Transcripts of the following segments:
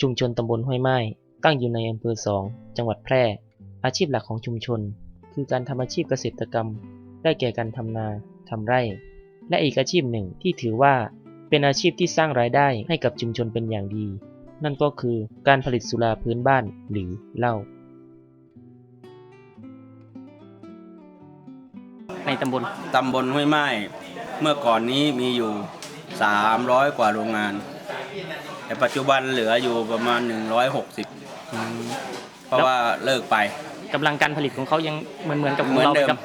ชุมชนตำบลห้วยไม้ตั้งอยู่ในอำเภอสอง จังหวัดแพร่ อาชีพหลักของชุมชน คือการทำอาชีพเกษตรกรรม ได้แก่การทำนาทำไร่ และอีกอาชีพหนึ่งที่ถือว่า เป็นอาชีพที่สร้างรายได้ให้กับชุมชนเป็นอย่างดี นั่นก็คือการผลิตสุราพื้นบ้านหรือเหล้าในตำบลตำบลห้วยไม้เมื่อก่อนนี้มีอยู่ 300 กว่าโรงงาน แต่ปัจจุบันเหลืออยู่ประมาณ 160เพราะว่าเลิกไป กำลังการผลิตของเขายังเหมือนเหมือนกับขเหองมือนเราไหมเดิม ครับ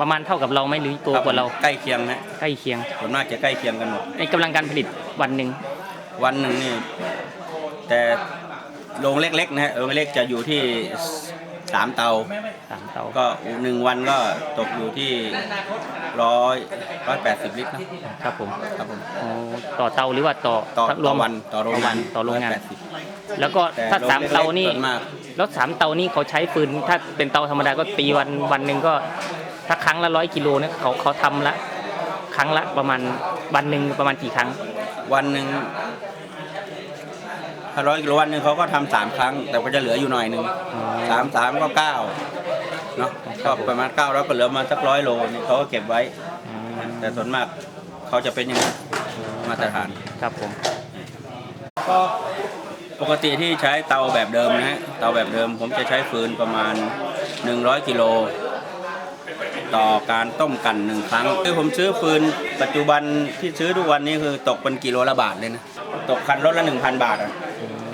ประมาณเท่ากับเราไหมหรือตัวกว่าเราใกล้เคียงนะใกล้เคียงส่วนมากจะใกล้เคียงกันหมดในกำลังการผลิตวันหนึ่งวันหนึ่งนี่แต่โรงเล็กๆนะฮะโรงเล็กจะอยู่ที่ 3เตา สามเตาก็หนึ่งวันก็ตกอยู่ที่ร้อยร้อยแปดสิบลิตรนะครับผมครับผมอ๋อต่อเตาหรือว่าต่อต่อรต่วอมวันต่อโรงงานต่อโรงงาน180แล้วก็แต่ถ้าโรงสามล็กๆเตานี่ส่วนมากแล้วสามเตานี่เขาใช้ฟืนถ้าเป็นเตาธรรมดาก็ตีวันวันหนึ่งก็ถ้าครั้งละร้อยกิโลเนี่ยเขาเขาทำละ ครั้งละประมาณวันหนึ่งประมาณกี่ครั้ง วันหนึ่ง ถ้าร้อยกิโลวันหนึ่งเขาก็ทำสามครั้ง แต่ก็จะเหลืออยู่หน่อยหนึ่งสามสามก็เก้าเนาะก็ประมาณเก้าแล้วก็เหลือมาสักร้อยโลนี่เขาก็เก็บไว้ แต่ส่วนมากเขาจะเป็นอย่างนี้มาตรฐานครับผมก็ปกติที่ใช้เตาแบบเดิมนะฮะเตาแบบเดิมผมจะใช้ฟืนประมาณ 100กิโลต่อการต้มกันหนึ่งครั้งคือผมซื้อฟืนปัจจุบันที่ซื้อทุกวันนี้คือตกเป็นกิโลละบาทเลยนะ ตกคันรถละ 1,000 บาทอะ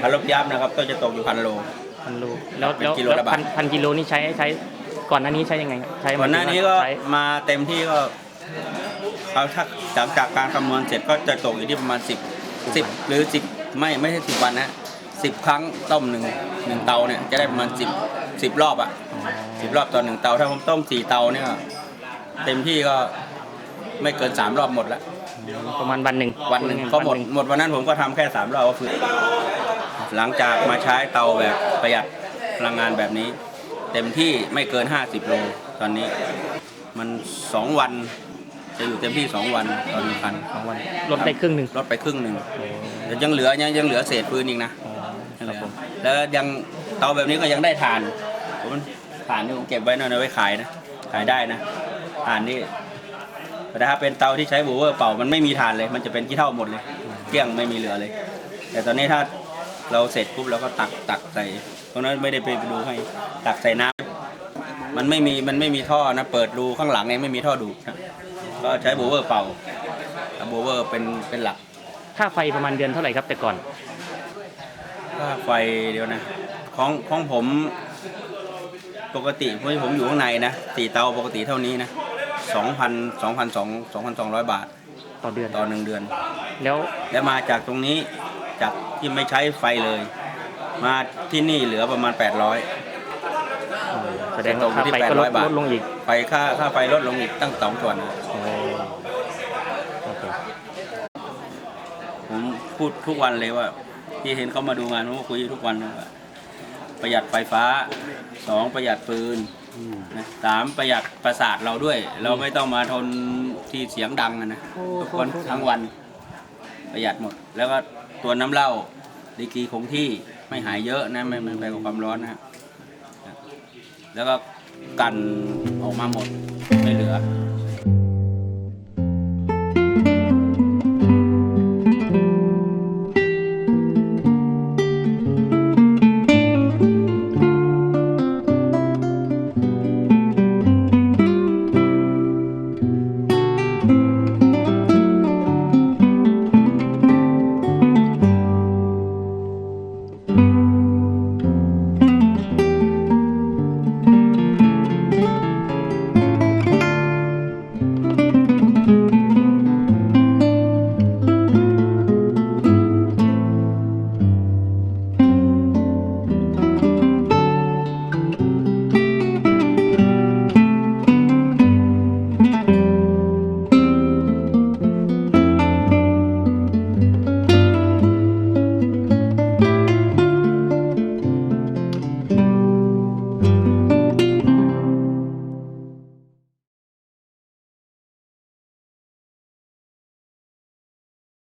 คันรถยับนะครับก็จะตกอยู่พันโล พันโลแล้วเป็นแล้วกิโลแล้วละบาท พันพันกิโลนี่ใช้ใช้ก่อนหน้านี้ใช้ยังไงครับใช้ก่อนหน้านี้ก็ใช้มาเต็มที่ก็เขาถ้าหลังจากการคำนวณเสร็จก็จะตกอยู่ที่ประมาณ 10 10 หรือ 10 ไม่ไม่ใช่ 10 วันนะ10 ครั้งต้มหนึ่งหนึ่งเตาเนี่ยจะได้ประมาณ 10 10 รอบอะ10 รอบต่อหนึ่งเตา ถ้าผมต้ม 4 เตาเนี่ยเต็มที่ก็ไม่เกิน 3 รอบหมดละ ประมาณวันหนึ่งวันหนึ่งก็หมด หมดวันนั้นผมก็ทำแค่ 3 รอบก็คือ หลังจากมาใช้เตาแบบประหยัดพลังงานแบบนี้ เต็มที่ไม่เกิน 50 โลตอนนี้ มัน 2 วันจะอยู่เต็มที่ 2 วันต่อหนึ่งคันสองวันลดได้ครึ่งหนึ่งลดไปครึ่งหนึ่งแต่ยังเหลือยังยังเหลือเศษปืนอีกนะครับผมแล้วยังเตาแบบนี้ก็ยังได้ทานผมทานนี่ผมเก็บไว้หน่อยนะไว้ขายนะขายได้นะทานนี่แต่ถ้าเป็นเตาที่ใช้บูเวอร์เป่ามันไม่มีทานเลย มันจะเป็นขี้เท่าหมดเลยเกลี้ยงไม่มีเหลือเลย แต่ตอนนี้ถ้า เราเสร็จปุ๊บเราก็ตักตักใส่ตรงนั้นไม่ได้ไปดูให้ตักใส่น้ำมันไม่มีมันไม่มีท่อนะ เปิดรูข้างหลังเนี่ยไม่มีท่อดูดนะก็ใช้บูเวอร์เป่าบูเวอร์เป็นเป็นหลักค่าไฟประมาณเดือนเท่าไหร่ครับแต่ก่อนค่าไฟเดียวนะ ของของผมปกติเพราะผมอยู่ข้างในนะตีเตาปกติเท่านี้นะสองพันสองพันสองสองพันสองร้อยบาท ต่อเดือนต่อหนึ่งเดือน แล้วแล้วมาจากตรงนี้ จากที่ไม่ใช้ไฟเลย มาที่นี่เหลือประมาณ 800 แสดงว่าค่าไฟก็ลด800บาทลดลงอีกไฟค่าค่าไฟลดลงอีกตั้งสองส่วนนะโอ้ครับผมผมพูดทุกวันเลยว่า ที่เห็นเขามาดูงานผมก็คุยทุกวันว่าประหยัดไฟฟ้าสองประหยัดปืนนะสามประหยัดประสาทเราด้วย เราไม่ต้องมาทนที่เสียงดังอะนะทุกคนทั้งวันประหยัดหมด แล้วก็ ตัวน้ำเหล้าดีกรีคงที่ไม่หายเยอะนะไม่ไม่ไปกับความร้อนนะฮะแล้วก็กันออกมาหมดไม่เหลือ